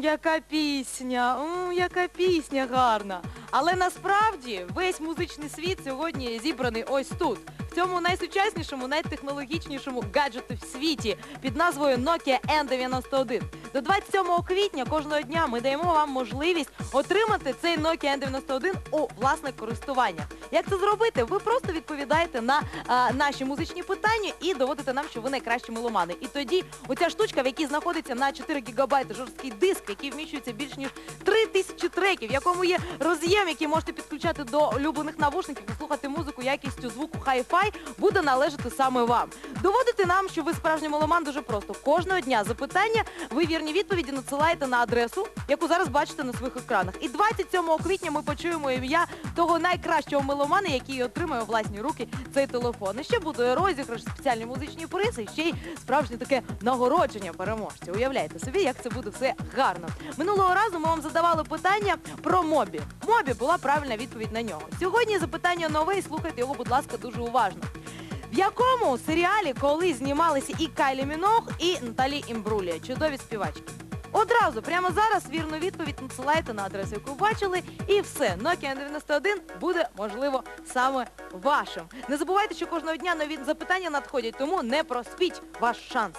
яка пісня, яка пісня гарна. Але насправді весь музичний світ сьогодні зібраний ось тут. Цьому найсучаснішому, найтехнологічнішому гаджеті в світі під назвою Nokia N91. До 27 квітня кожного дня ми даємо вам можливість отримати цей Nokia N91 у власне користування. Як це зробити? Ви просто відповідаєте на а, наші музичні питання і доводите нам, що ви найкращі меломани. І тоді оця штучка, в якій знаходиться на 4 гігабайти жорсткий диск, який вміщується більш ніж 3 тисячі треків, в якому є роз'єм, який можете підключати до улюблених навушників і слухати музику якістю звуку хай-фай, буде належати саме вам. Доводити нам, що ви справжній меломан дуже просто. Кожного дня запитання ви вірні відповіді надсилаєте на адресу, яку зараз бачите на своїх екранах. І 27 квітня ми почуємо ім'я того найкращого меломана, який отримає у власні руки цей телефон. І ще буде розіграш, спеціальні музичні призи, ще й справжнє таке нагородження переможця. Уявляєте собі, як це буде все гарно. Минулого разу ми вам задавали питання про мобі. Мобі була правильна відповідь на нього. Сьогодні запитання нове, і слухайте його, будь ласка, дуже уважно. В якому серіалі коли знімалися і Кайлі Міног, і Наталі Імбрулія, чудові співачки? Одразу, прямо зараз, вірну відповідь надсилайте на адресу, яку бачили, і все. Nokia 91 буде, можливо, саме вашим. Не забувайте, що кожного дня нові запитання надходять, тому не проспіть ваш шанс.